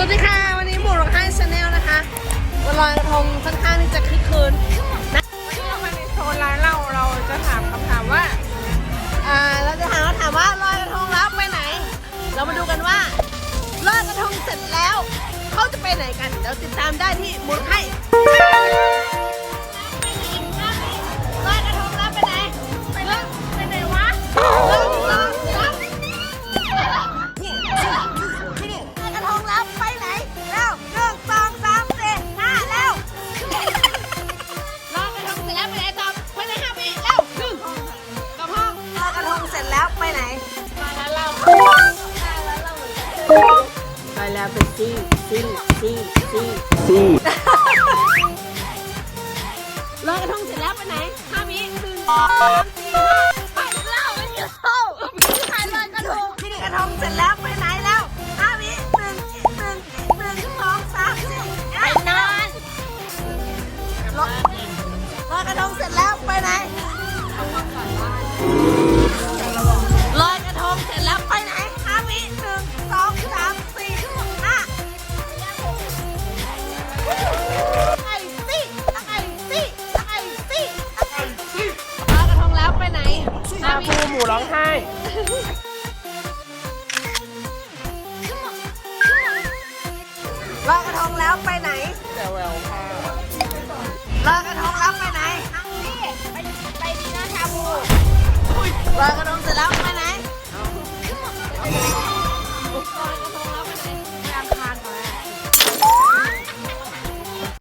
สวัสดีค่ะ วันนี้หมูร้องไห้ชาแนลนะคะวันลอยกระทงค่อนข้างที่จะคึกคืนนะวันนี้เรามาในโซนร้านเราเราจะถามคำถามว่า อ่าเราจะถามคำถามว่าลอยกระทงแล้วไปไหน เรามาดูกันว่าลอยกระทงเสร็จแล้ว เขาจะไปไหนกันเดี๋ยวติดตามได้ที่หมูร้องไห้ แล้วไปไหนมาร้านเราไปแล้วเป็นซี่ซี่ซี่ซี่ซี่ลอยกระทงเสร็จแล้วไปไหนห้าวิหนึ่งสองสามสี่ห้าไปเล่าไปกินเหล้าไปลอยกระทงกระทงเสร็จแล้วไปไหนแล้วห้าวิหนึ่งหนึ่งหนึ่งสองสามสี่ไปนอนลอยลอยกระทงเสร็จแล้วไปไหน ฟูหมูร้องไห้ ลอยกระทงแล้วไปไหนแต่แววค่ะลอยกระทงแล้วไปไหน ไปไปดีนะชาบูลอยกระทง